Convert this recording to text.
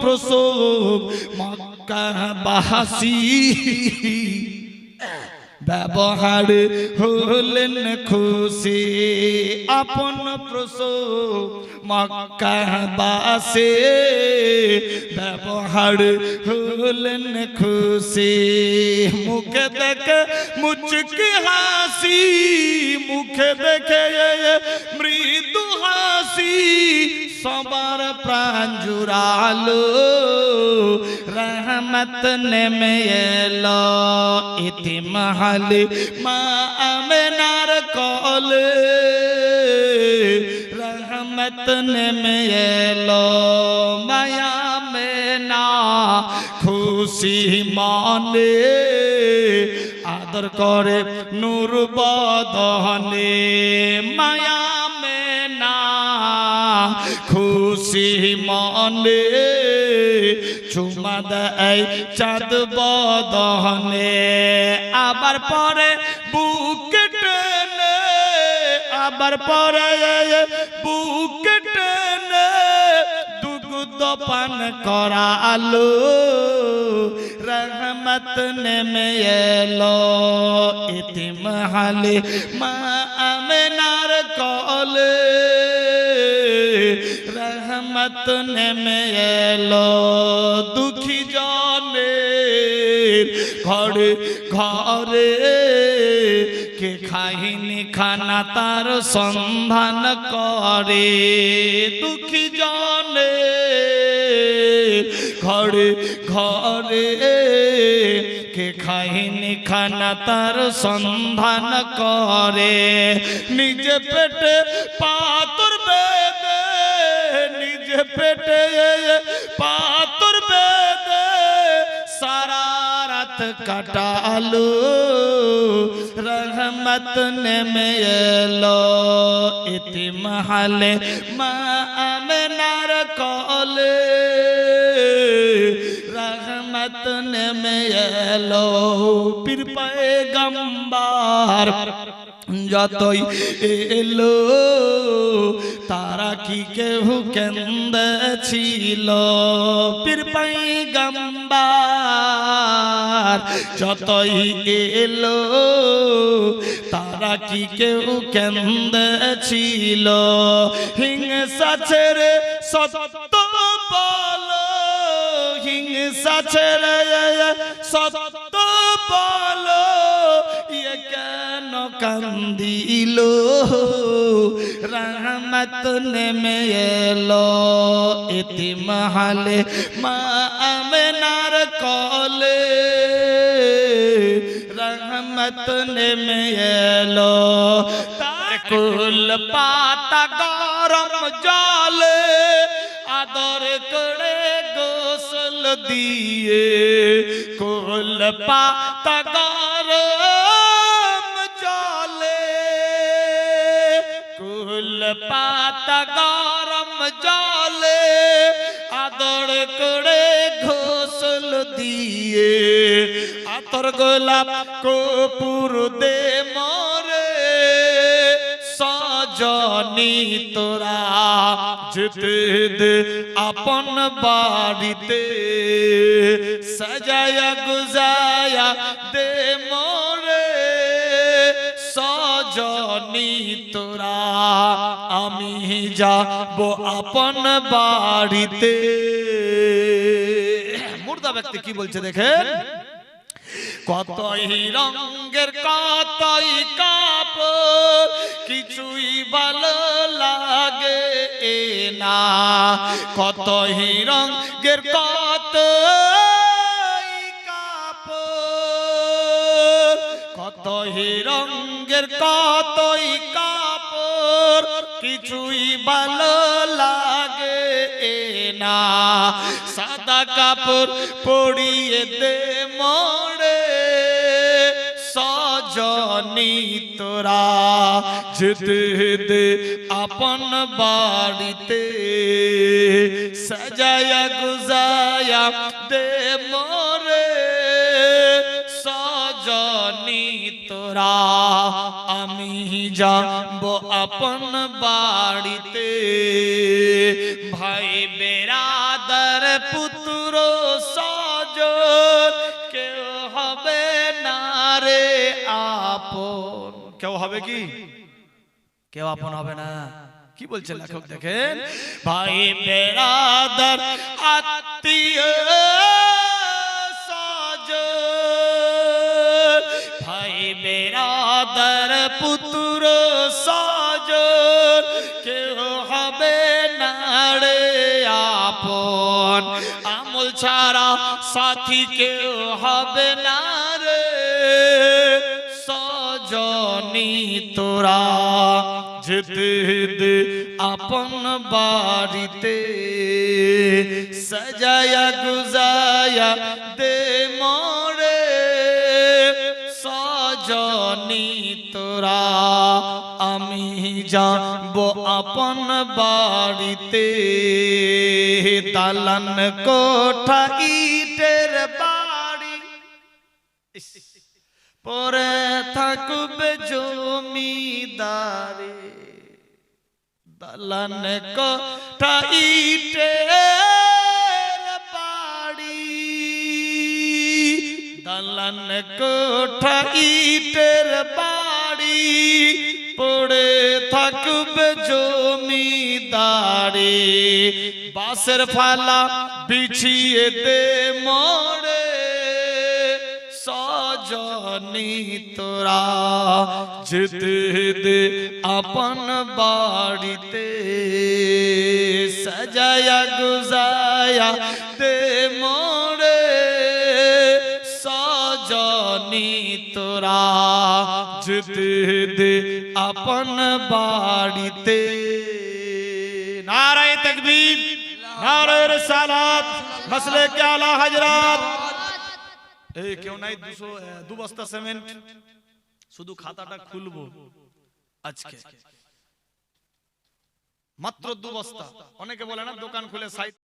প্রসব মক্কা বাহাসি। ব্যবহার হলেন খুশি, আপন প্রসব মক্কাবাসে ব্যবহার হলেন খুশি, মুখে দেখে মুচকি হাসি, মুখে দেখে মৃদু হাসি। সবার প্রাণ জুড়ালো রহমত নেমে এলো ইতিমহাল মা আমেনার কলে রহমত নেমে এলো মায়া মেনা খুশি মনে আদর করে নূর বদনে মায়া মেনা খুশি মনে চুমা দেয় চাঁদ বদনে আবার পরে বুক টেনে, আবার পরে বুক টেনে দুগ্ধ পান করালো। রহমত নেমে এলো ইতিম হালে মা আমেনার কলে। রহমত নেমে এলো দুঃখী জনের ঘরে ঘরে। কে খাইনি খানা তার সন্ধান করে? দুঃখী জনে ঘরে ঘরে। কে খাইনি খানা তার সন্ধান করে? নিজে পেটে পাতর বেদে নিজে পেটে পাতর বেদে সারা রাত কাটালো। রহমত নেমে এলো ইতিমহালে মা আমেনার কলে। রহমত নেমে এলো, পীর পায়ে গম্বার যতই এলো, তারা কি কেহ কেন্দ ছিল পীর পাই গম্বার যতই এলো, তারা কি কেউ কেন্দ ছিল হিংসা ছেড়ে সত্য বলো, হিংসা ছেড়ে সত্য কান্দিল রহমত নেমে এলো ইতিমহালে মা আমেনার কলে রহমত নেমে এলো কুল পাতা গরম জলে, আদর করে গোসল দিয়ে, কুল পাতা গরম কুল পাতা গরম জলে আদর করে ঘোষল দিয়ে। আতর গোলাপ কপুর দে মরে, সজনি তোরা যেতে দে আপন বাড়িতে। সাজায়া গুজায়া আমি যাব আপন বাড়িতে। মুর্দা ব্যক্তি কি বলছে দেখেন? কতই রঙের, কতই কাপড়, কিছুই ভালো লাগে না। কতই রঙের কত কতই রঙের, কতই কিছুই ভালো লাগে না। সাদা কাপড় পরিয়ে দে মোড়ে, সজনি তোরা। যেতে দে আপন বাড়িতে, সাজায়া গুজায়া দে মোরে সজনি তোরা। যাব আপন বাড়িতে ভাই বেরাদর পুত্র সজন কেউ হবে না রে আপন কেউ হবে কি কেউ আপন হবে না কি বলছে লেখক দেখেন ভাই বেড়াদার আত্মীয় সজন ভাই বেড়াদার পুত্র সজন, কেউ হবে রে আপন। আমল ছাড়া সাথী কেউ হবে না রে সজনী তোরা যেতে আপন বাড়িতে, সজায়া গুজায়া দে মোরে। সজনী তোরা, আমি যাব আপন বাড়িতে। দালান কোঠা ইটের বাড়ি পরে থাকবে জমিদারে। দালান কোঠা ইটের বাড়ি। দালান কোঠা ইটের বাড়ি। পড়ে থাকবে জমিদারে। বাসের ফালা বিছিয়ে দে মোড়ে সজনী তোরা যেতে দে আপন বাড়িতে। সজায়া গুজায়া দে আপন বাড়িতে নারায় তকবীর নারায় মসলে কে আলা হজরত এই কেউ নাই দুশো আহ, দু বস্তা সিমেন্ট শুধু খাতাটা খুলবো আজকে মাত্র দু বস্তা অনেকে বলে না দোকান খুলে সাইড